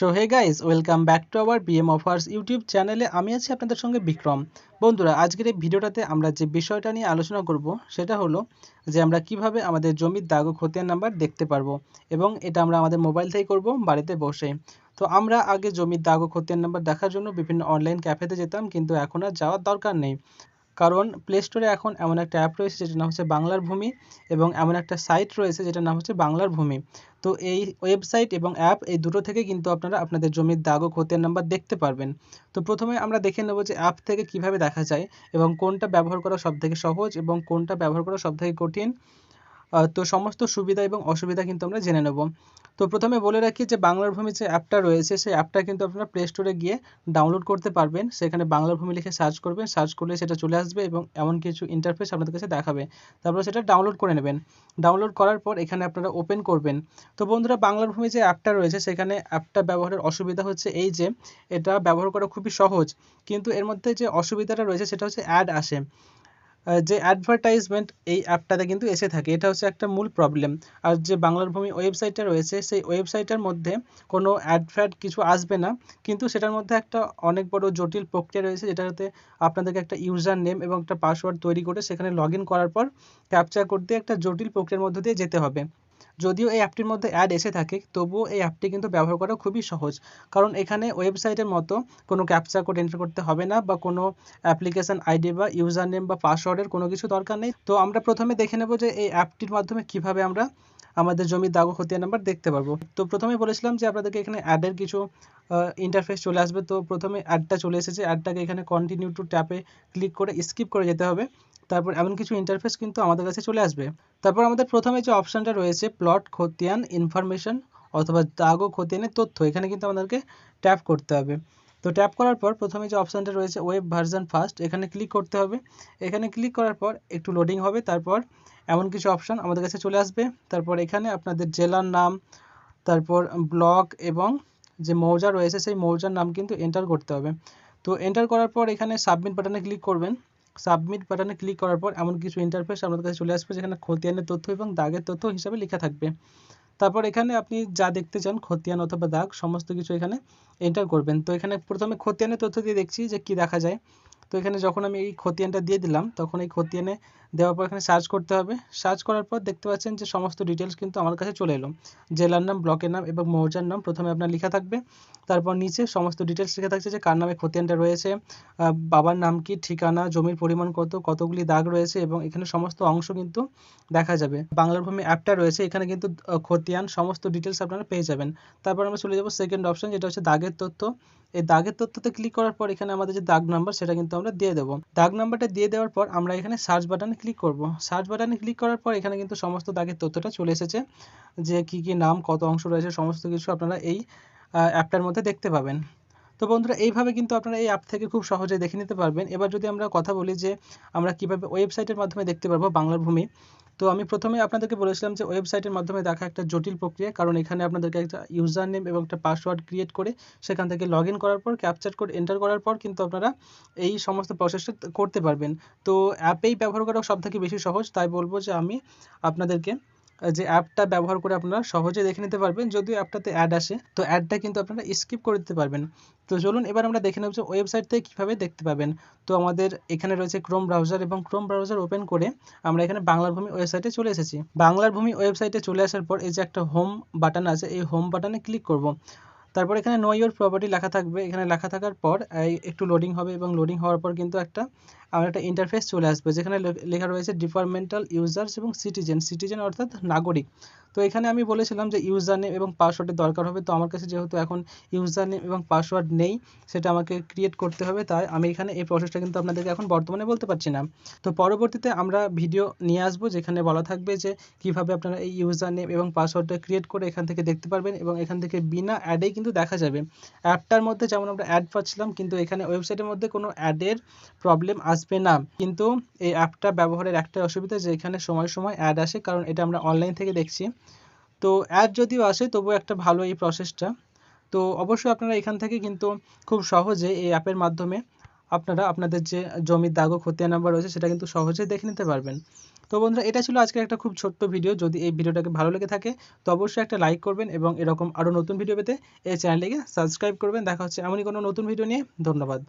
So hey guys welcome back to our BM offers YouTube চ্যানেলে আমি আছি আপনাদের সঙ্গে বিক্রম। বন্ধুরা, আজকের এই ভিডিওটাতে আমরা যে বিষয়টা নিয়ে আলোচনা করব, সেটা হলো যে আমরা কীভাবে আমাদের জমির দাগ ও খতিয়ান নাম্বার দেখতে পারব এবং এটা আমরা আমাদের মোবাইল থেকে করব, বাড়িতে বসে। তো আমরা আগে জমির দাগ ও খতিয়ান নাম্বার দেখার জন্য বিভিন্ন অনলাইন ক্যাফেতে যেতাম, কিন্তু এখন আর যাওয়ার দরকার নেই। কারণ প্লে স্টোরে এখন এমন একটা অ্যাপ রয়েছে যেটার নাম হচ্ছে বাংলার ভূমি এবং এমন একটা সাইট রয়েছে যেটার নাম হচ্ছে বাংলার ভূমি। তো এই ওয়েবসাইট এবং অ্যাপ এই দুটো থেকে কিন্তু আপনারা আপনাদের জমির দাগ ও খতিয়ান নাম্বার দেখতে পারবেন। তো প্রথমে আমরা দেখে নেব যে অ্যাপ থেকে কীভাবে দেখা যায় এবং কোনটা ব্যবহার করা সবথেকে সহজ এবং কোনটা ব্যবহার করা সবথেকে কঠিন। তো সমস্ত সুবিধা এবং অসুবিধা কিন্তু আমরা জেনে নেব। তো প্রথমে বলে রাখি যে বাংলার ভূমি যে অ্যাপটা রয়েছে, সেই অ্যাপটা কিন্তু আপনারা প্লে স্টোরে গিয়ে ডাউনলোড করতে পারবেন। সেখানে বাংলার ভূমি লিখে সার্চ করবেন। সার্চ করলে সেটা চলে আসবে এবং এমন কিছু ইন্টারফেস আপনাদের কাছে দেখাবে। তারপরে সেটা ডাউনলোড করে নেবেন। ডাউনলোড করার পর এখানে আপনারা ওপেন করবেন। তো বন্ধুরা, বাংলার ভূমি যে অ্যাপটা রয়েছে, সেখানে অ্যাপটা ব্যবহারের অসুবিধা হচ্ছে এই যে, এটা ব্যবহার করা খুবই সহজ। কিন্তু এর মধ্যে যে অসুবিধাটা রয়েছে, সেটা হচ্ছে অ্যাড আসে। যে অ্যাডভার্টাইজমেন্ট এই অ্যাপটাতে কিন্তু এসে থাকে, এটা হচ্ছে একটা মূল প্রবলেম আর যে বাংলার ভূমি ওয়েবসাইটটা রয়েছে, সেই ওয়েবসাইটের মধ্যে কোনো অ্যাড ফ্যাড কিছু আসবে না, কিন্তু সেটার মধ্যে একটা অনেক বড় জটিল প্রক্রিয়া রয়েছে, যেটাতে আপনাদেরকে একটা ইউজার নেম এবং একটা পাসওয়ার্ড তৈরি করে সেখানে লগ করার পর ক্যাপচা করতে একটা জটিল প্রক্রিয়ার মধ্যে দিয়ে যেতে হবে। যদিও এই অ্যাপটির মধ্যে অ্যাড এসে থাকে, তবুও এই অ্যাপটি কিন্তু ব্যবহার করা খুবই সহজ। কারণ এখানে ওয়েবসাইটের মতো কোনো ক্যাপচার কোড এন্টার করতে হবে না বা কোনো অ্যাপ্লিকেশান আইডি বা ইউজার নেম বা পাসওয়ার্ডের কোনো কিছু দরকার নেই। তো আমরা প্রথমে দেখে নেব যে এই অ্যাপটির মাধ্যমে কীভাবে আমরা আমাদের জমির দাগ খতিয়ান নাম্বার দেখতে পারব। তো প্রথমে বলেছিলাম যে আপনাদেরকে এখানে অ্যাডের কিছু ইন্টারফেস চলে আসবে। তো প্রথমে অ্যাডটা চলে এসেছে। অ্যাডটাকে এখানে কন্টিনিউ টু ট্যাপে ক্লিক করে স্কিপ করে যেতে হবে। তারপর এমন কিছু ইন্টারফেস কিন্তু আমাদের কাছে চলে আসবে। তারপর আমাদের প্রথমে যে অপশানটা রয়েছে প্লট খতিয়ান ইনফরমেশন অথবা দাগ ও খতিয়ানের তথ্য, এখানে কিন্তু আমাদেরকে ট্যাপ করতে হবে। তো ট্যাপ করার পর প্রথমে যে অপশানটা রয়েছে ওয়েব ভার্সন ফার্স্ট এখানে ক্লিক করতে হবে। এখানে ক্লিক করার পর একটু লোডিং হবে, তারপর এমন কিছু অপশান আমাদের কাছে চলে আসবে। তারপর এখানে আপনাদের জেলার নাম, তারপর ব্লক এবং যে মৌজা রয়েছে সেই মৌজার নাম কিন্তু এন্টার করতে হবে। তো এন্টার করার পর এখানে সাবমিট বাটনে ক্লিক করবেন। সাবমিট বাটনে ক্লিক করার পর এমন কিছু ইন্টারফেস আপনাদের কাছে চলে আসবে যেখানে খতিয়ানের তথ্য এবং দাগের তথ্য হিসাবে লেখা থাকবে। তারপর এখানে আপনি যা দেখতে চান, খতিয়ান অথবা দাগ, সমস্ত কিছু এখানে এন্টার করবেন। তো এখানে প্রথমে খতিয়ানের তথ্য দিয়ে দেখছি যে কি দেখা যায়। তো এখানে যখন আমি এই খতিয়ানটা দিয়ে দিলাম, তখন এই খতিয়ানে দেওয়ার পর এখানে সার্চ করতে হবে। সার্চ করার পর দেখতে পাচ্ছেন যে সমস্ত ডিটেলস কিন্তু আমার কাছে চলে এলো। জেলার নাম, ব্লকের নাম এবং মৌজার নাম প্রথমে আপনার লেখা থাকবে। তারপর নিচে সমস্ত ডিটেলস লেখা থাকছে যে কার নামে খতিয়ানটা রয়েছে বাবার নাম কি, ঠিকানা, জমির পরিমাণ কত, কতগুলি দাগ রয়েছে এবং এখানে সমস্ত অংশ কিন্তু দেখা যাবে। বাংলার ভূমি অ্যাপটা রয়েছে, এখানে কিন্তু খতিয়ান, সমস্ত ডিটেলস আপনারা পেয়ে যাবেন। তারপর আমরা চলে যাব সেকেন্ড অপশন যেটা হচ্ছে দাগের তথ্য। এই দাগের তথ্যতে ক্লিক করার পর এখানে আমাদের যে দাগ নাম্বার সেটা কিন্তু আমরা দিয়ে দেবো। দাগ নাম্বারটা দিয়ে দেওয়ার পর আমরা এখানে সার্চ বাটনে ক্লিক করব। সার্চ বাটনে ক্লিক করার পর এখানে কিন্তু সমস্ত দাগের তথ্যটা চলে এসেছে, যে কি কি নাম, কত অংশ রয়েছে, সমস্ত কিছু আপনারা এই অ্যাপটার মধ্যে দেখতে পাবেন। তো বন্ধুরা, এইভাবে কিন্তু আপনারা এই অ্যাপ থেকে খুব সহজে দেখে নিতে পারবেন। এবার যদি আমরা কথা বলি যে আমরা কীভাবে ওয়েবসাইটের মাধ্যমে দেখতে পারব বাংলার ভূমি, তো আমি প্রথমে আপনাদেরকে বলেছিলাম যে ওয়েবসাইটের মাধ্যমে দেখা একটা জটিল প্রক্রিয়া, কারণ এখানে আপনাদেরকে একটা ইউজার নেম এবং একটা পাসওয়ার্ড ক্রিয়েট করে সেখান থেকে লগ ইন করার পর ক্যাপচার কোড এন্টার করার পর কিন্তু আপনারা এই সমস্ত প্রসেসটা করতে পারবেন। তো অ্যাপেই ব্যবহার করা সব থেকে বেশি সহজ, তাই বলব যে আমি আপনাদেরকে যে অ্যাপটা ব্যবহার করে আপনারা সহজে দেখে নিতে পারবেন। যদিও অ্যাপটাতে অ্যাড আসে, তো অ্যাডটা কিন্তু আপনারা স্কিপ করে দিতে পারবেন। তো চলুন এবার আমরা দেখে নেব যে ওয়েবসাইট থেকে কীভাবে দেখতে পাবেন। তো আমাদের এখানে রয়েছে ক্রোম ব্রাউজার এবং ক্রোম ব্রাউজার ওপেন করে আমরা এখানে বাংলার ভূমি ওয়েবসাইটে চলে এসেছি। বাংলার ভূমি ওয়েবসাইটে চলে আসার পর এই যে একটা হোম বাটন আছে, এই হোম বাটনে ক্লিক করব। তারপর এখানে নো ইয়োর প্রপার্টি লেখা থাকবে। এখানে লেখা থাকার পর একটু লোডিং হবে এবং লোডিং হওয়ার পর কিন্তু একটা আমার একটা ইন্টারফেস চলে আসবে, যেখানে লেখা রয়েছে ডিপার্টমেন্টাল ইউজার্স এবং সিটিজেন সিটিজেন অর্থাৎ নাগরিক। তো এখানে আমি বলেছিলাম যে ইউজার নেম এবং পাসওয়ার্ডের দরকার হবে, তো আমার কাছে যেহেতু এখন ইউজার নেম এবং পাসওয়ার্ড নেই, সেটা আমাকে ক্রিয়েট করতে হবে, তাই আমি এখানে এই প্রসেসটা কিন্তু আপনাদেরকে এখন বর্তমানে বলতে পারছি না। তো পরবর্তীতে আমরা ভিডিও নিয়ে আসব, যেখানে বলা থাকবে যে কীভাবে আপনারা এই ইউজার নেম এবং পাসওয়ার্ডটা ক্রিয়েট করে এখান থেকে দেখতে পারবেন এবং এখান থেকে বিনা অ্যাডেই কিন্তু দেখা যাবে। অ্যাপটার মধ্যে যেমন আমরা অ্যাড পাচ্ছিলাম, কিন্তু এখানে ওয়েবসাইটের মধ্যে কোনো অ্যাডের প্রবলেম আসবে না। কিন্তু এই অ্যাপটা ব্যবহারের একটা অসুবিধা যে এখানে সময় সময় অ্যাড আসে, কারণ এটা আমরা অনলাইন থেকে দেখছি। তো অ্যাড যদিও আসে, তবুও একটা ভালো এই প্রসেসটা তো অবশ্যই আপনারা এখান থেকে কিন্তু খুব সহজে এই অ্যাপের মাধ্যমে আপনারা আপনাদের যে জমির দাগ ও খতিয়ান নাম্বার রয়েছে, সেটা কিন্তু সহজেই দেখে নিতে পারবেন। তো বন্ধুরা, এটা ছিল আজকের একটা খুব ছোট্ট ভিডিও যদি এই ভিডিওটাকে ভালো লেগে থাকে, তো অবশ্যই একটা লাইক করবেন এবং এরকম আরও নতুন ভিডিও পেতে এই চ্যানেলটিকে সাবস্ক্রাইব করবেন। দেখা হচ্ছে এমনই কোনো নতুন ভিডিও নিয়ে। ধন্যবাদ।